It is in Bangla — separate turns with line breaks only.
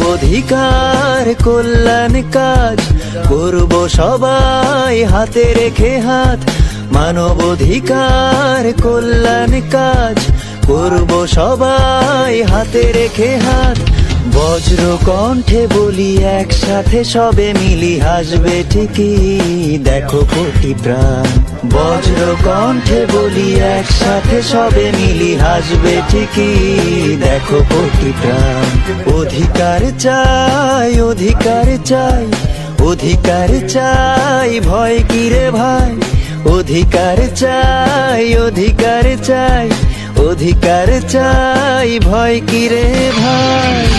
অধিকার কল্যাণ কাজ করব সবাই হাতে রেখে হাত। মানব অধিকার কল্যাণ কাজ করব সবাই হাতে রেখে হাত। বজ্র কণ্ঠে বলি, একসাথে সবে মিলি হাসবে ঠিকই। দেখো কোটি প্রাণ। বজ্র কণ্ঠে বলি, একসাথে সবে মিলি হাসবে ঠিকই। দেখো কোটি প্রাণ। অধিকার চাই অধিকার চাই অধিকার চাই, ভয় কিরে ভাই? অধিকার চাই অধিকার চাই অধিকার চাই, ভয় কিরে ভাই?